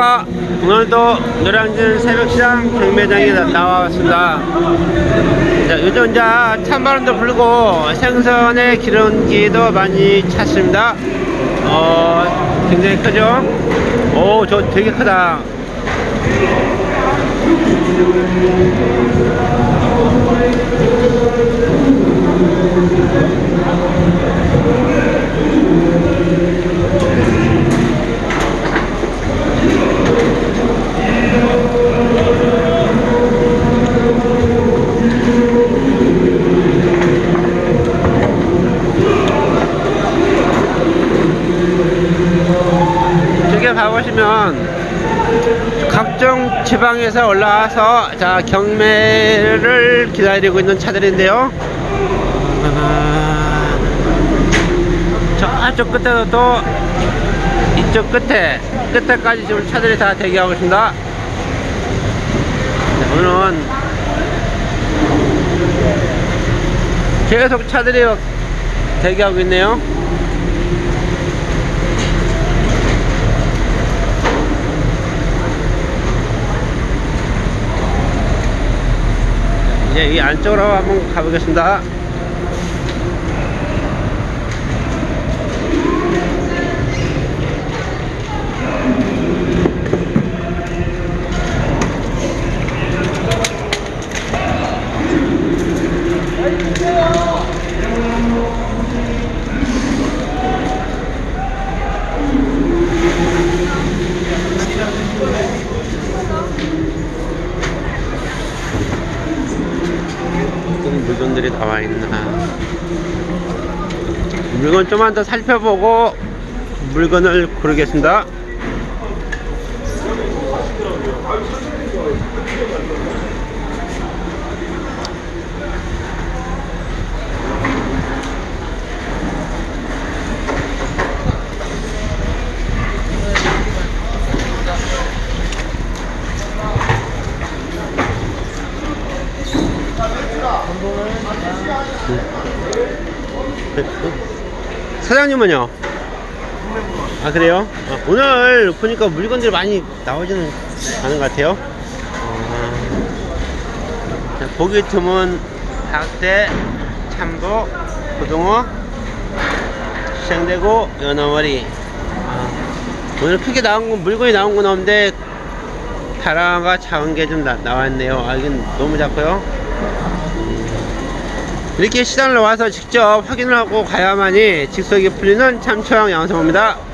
안녕하십니까 오늘도 노량진 새벽시장 경매장에 나- 나와봤습니다. 자, 요즘 이제 찬바람도 불고 생선의 기름기도 많이 찼습니다. 어 굉장히 크죠? 오 저 되게 크다 저기 봐 보시면 각종 지방에서 올라와서 자 경매를 기다리고 있는 차들인데요. 아, 저쪽 끝에도 또 이쪽 끝에 끝에까지 지금 차들이 다 대기하고 있습니다. 네, 오늘은 계속 차들이 대기하고 있네요 이제 이 안쪽으로 한번 가보겠습니다. 물건들이 나와 있나. 물건 좀만 더 살펴보고 물건을 고르겠습니다. 사장님은요? 아 그래요? 아, 오늘 보니까 물건들이 많이 나오지는 않은 것 같아요. 아, 자, 보기 드문 박대, 참도, 고등어, 시장대고, 연어머리. 아, 오늘 크게 나온 건 물건이 나온 건 없는데 다라가 작은 게 좀 나왔네요. 아 이건 너무 작고요. 이렇게 시장을 와서 직접 확인을 하고 가야만이 직속이 풀리는 참초양 양성입니다.